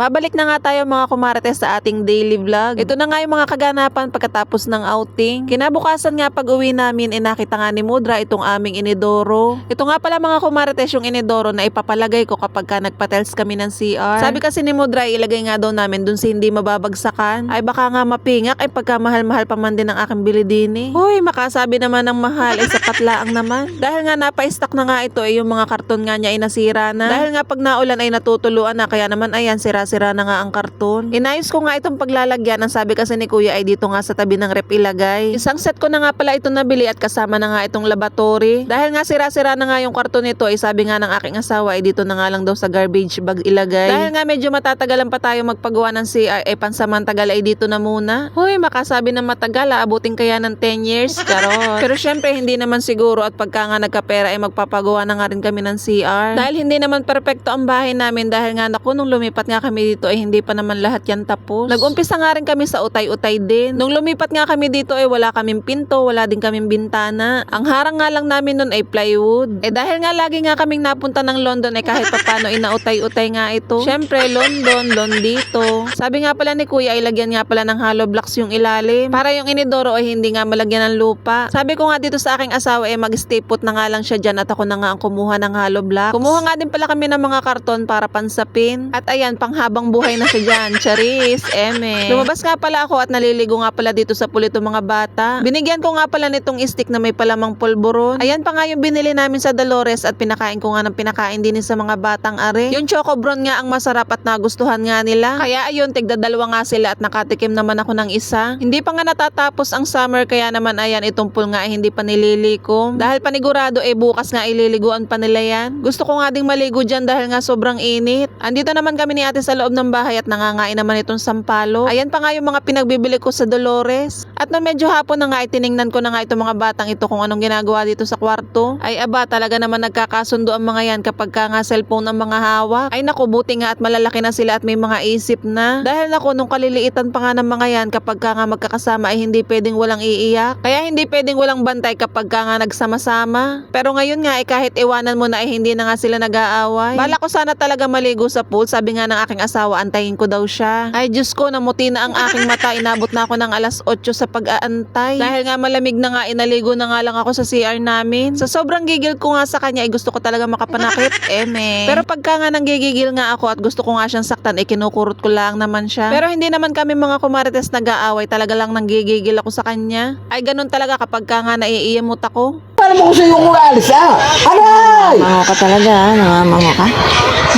Mabalik na nga tayo mga kumarites sa ating daily vlog. Ito na nga yung mga kaganapan pagkatapos ng outing. Kinabukasan nga pag uwi namin, eh, nakita nga ni Mudra itong aming inidoro. Ito nga pala mga kumarites yung inidoro na ipapalagay ko kapag ka nagpatels kami ng CR. Sabi kasi ni Mudra, ilagay nga daw namin dun sa hindi mababagsakan. Ay baka nga mapingak ay pagka mahal-mahal pa man din ang aking bilidini. Hoy, makasabi naman ng mahal ay sapat laang naman. Dahil nga napa-stock na nga ito ay yung mga karton nga niya ay nasira na. Dahil nga pag naulan ay natutuluan na kaya naman ayan sira-sira na nga ang karton. Inayos ko nga itong paglalagyan. Ang sabi kasi ni kuya ay dito nga sa tabi ng rep ilagay. Isang set ko na nga pala ito nabili at kasama na nga itong laboratory. Dahil nga sira-sira na nga yung karton nito ay sabi nga ng aking asawa ay dito na nga lang daw sa garbage bag ilagay. Dahil nga medyo matatagalan pa tayo magpagawa ng CR ay pansamantagal ay dito na muna. Hoy, makasabi ng matagal aabutin kaya ng 10 years. Charot. Pero syempre hindi naman siguro at pagka nga nagkapera ay magpapagawa na nga rin kami ng CR. Dahil hindi naman perpekto ang bahay namin dahil nga naku nung lumipat nga kami dito ay hindi pa naman lahat yan tapos. Nag-umpisa nga rin kami sa utay-utay din. Nung lumipat nga kami dito ay wala kaming pinto, wala din kaming bintana. Ang harang nga lang namin nun ay plywood. Eh dahil nga lagi nga kaming napunta ng London ay kahit papano inautay-utay nga ito. Syempre London, London dito. Sabi nga pala ni kuya ay lagyan nga pala ng hollow blocks yung ilalim. Para yung inidoro ay hindi nga malagyan ng lupa. Sabi ko nga dito sa aking asawa ay mag-stay put na nga lang siya dyan at ako na nga ang kumuha ng hollow blocks. Kumuha nga din pala kami ng mga karton para pansapin. At ayan, panghabang buhay na siya dyan. Charis, eme. Lumabas nga pala ako at naliligo nga pala dito sa pulito mga bata. Binigyan ko nga pala nitong stick na may palamang polvoron. Ayan pa nga yung binili namin sa Dolores at pinakain ko nga ng pinakain din sa mga batang are. Yung choco brown nga ang masarap at nagustuhan nga nila. Kaya ayun, tigda dalawa nga sila at nakatikim naman ako ng isa. Hindi pa nga natatapos ang summer kaya naman ayan itong pool nga ay hindi pa nililikom. Dahil panigurado eh bukas nga ililiguan pa nila yan. Gusto ko nga ding maligo dyan dahil nga sobrang init. Andito naman kami ni ate sa loob ng bahay at nangangain naman itong sampalo. Ayan pa nga yung mga pinagbibili ko sa Dolores. At nung medyo hapon na nga ay tiningnan ko na nga itong mga batang ito kung anong ginagawa dito sa kwarto. Ay aba talaga naman nagkakasundo ang mga yan kapag ka nga cellphone ang mga hawak. Ay naku buti nga at malalaki na sila at may mga isip na. Dahil naku nung kaliliitan pa nga ng mga yan kapag ka nga magkakasama ay hindi pwedeng walang iiyak. Kaya hindi pwedeng walang bantay kapag ka nga nagsama-sama. Pero ngayon nga ay kahit iwanan mo na ay hindi na nga sila nag-aaway. Bala ko sana talaga maligo sa pool. Sabi nga ng aking asawa antayin ko daw siya. Ay Diyos ko namuti na ang aking mata. Inabot na ako ng alas 8 sa pag-aantay. Dahil nga malamig na nga inaligo na nga lang ako sa CR namin. Sa sobrang gigil ko nga sa kanya ay gusto ko talaga makapanakit. Eme. Pero pagka nga nanggigigil nga ako at gusto ko nga siyang saktan, eh kinukurot ko lang naman siya. Pero hindi naman kami mga kumarites nag-aaway. Talaga lang nanggigigil ako sa kanya. Ay ganun talaga kapag ka nga naiiyamot ako. Alam mo ko sa'yo kung alis ah. Aray! Mango ka talaga, ha? Nangamango ka?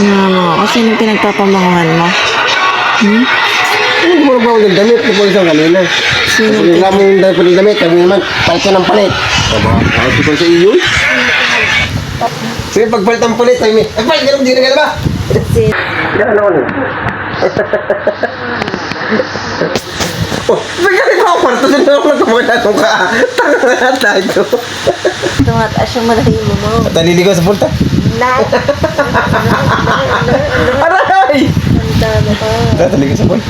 Nangamango ka? Sino pinagpapamanguhan mo? Hindi mo ba ulit damit? Hindi mo isang kanina. Sino Kasi mo yung damit ng damit. Sabi naman, palit ng palit. Aba, kahit ko sa iyo. Sige, pagpalit ng palit, ay may... Ay, palit ka naman, di na ka na ba? Yan, ano ano? Oh, mo ako kwarto din ako nung ka. Tanga na tayo. Tumataas yung malahibo mo. At naliligaw sa punta. Lahat. Aray! Ang dami ka. Tataligaw sa punta.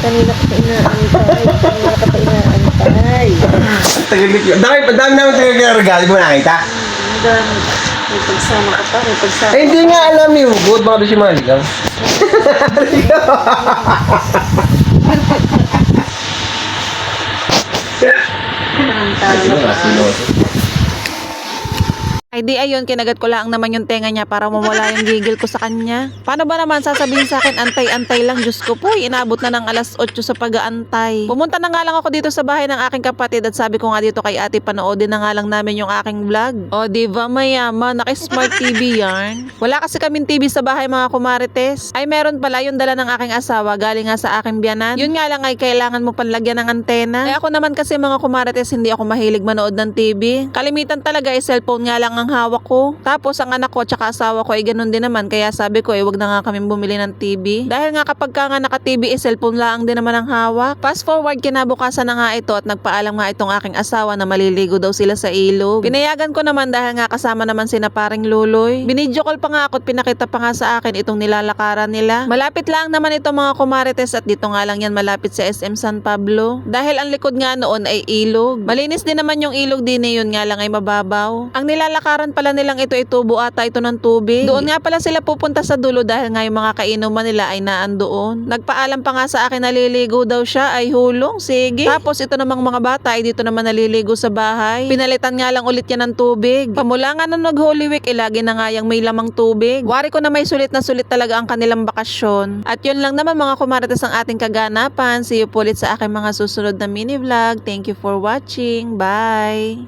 Kanina ka pa inaantay. Kanina ka pa inaantay. Tagalig yun. Dami pa, dami naman tagagagal mo nakita. Ang dami. May pagsama ka pa. May pagsama. Eh, hindi nga alam yung good, baka doon siya maligaw. Ang tama ka. Ay di ayun, kinagat ko lang naman yung tenga niya para mawala yung gigil ko sa kanya. Paano ba naman sasabihin sa akin, antay-antay lang, Diyos ko po, inabot na ng alas 8 sa pag-aantay. Pumunta na nga lang ako dito sa bahay ng aking kapatid at sabi ko nga dito kay ate, panoodin na nga lang namin yung aking vlog. O di ba mayaman, naka-smart TV yarn. Wala kasi kaming TV sa bahay mga kumarites. Ay meron pala yung dala ng aking asawa, galing nga sa aking biyanan. Yun nga lang ay kailangan mo panlagyan ng antena. Eh ako naman kasi mga kumarites, hindi ako mahilig manood ng TV. Kalimitan talaga ay cellphone nga lang ang hawak ko. Tapos ang anak ko tsaka asawa ko ay ganun din naman kaya sabi ko eh wag na nga kami bumili ng TV. Dahil nga kapag ka nga naka-TV eh cellphone lang din naman ang hawak. Fast forward kinabukasan na nga ito at nagpaalam nga itong aking asawa na maliligo daw sila sa ilog. Pinayagan ko naman dahil nga kasama naman si na paring luloy. Binidyo call pa nga ako at pinakita pa nga sa akin itong nilalakaran nila. Malapit lang naman ito mga kumarites at dito nga lang yan malapit sa SM San Pablo. Dahil ang likod nga noon ay ilog. Malinis din naman yung ilog din eh, yun nga lang ay mababaw. Ang nilalakaran pala nilang ito ay tubo ata ito ng tubig. Doon nga pala sila pupunta sa dulo dahil nga yung mga kainuman nila ay naan doon. Nagpaalam pa nga sa akin naliligo daw siya ay hulong. Sige. Tapos ito namang mga bata ay dito naman naliligo sa bahay. Pinalitan nga lang ulit yan ng tubig. Pamula nga nung nag-Holy Week, eh, lagi na nga yung may lamang tubig. Wari ko na may sulit na sulit talaga ang kanilang bakasyon. At yun lang naman mga kumarites ang ating kaganapan. See you po ulit sa aking mga susunod na mini vlog. Thank you for watching. Bye!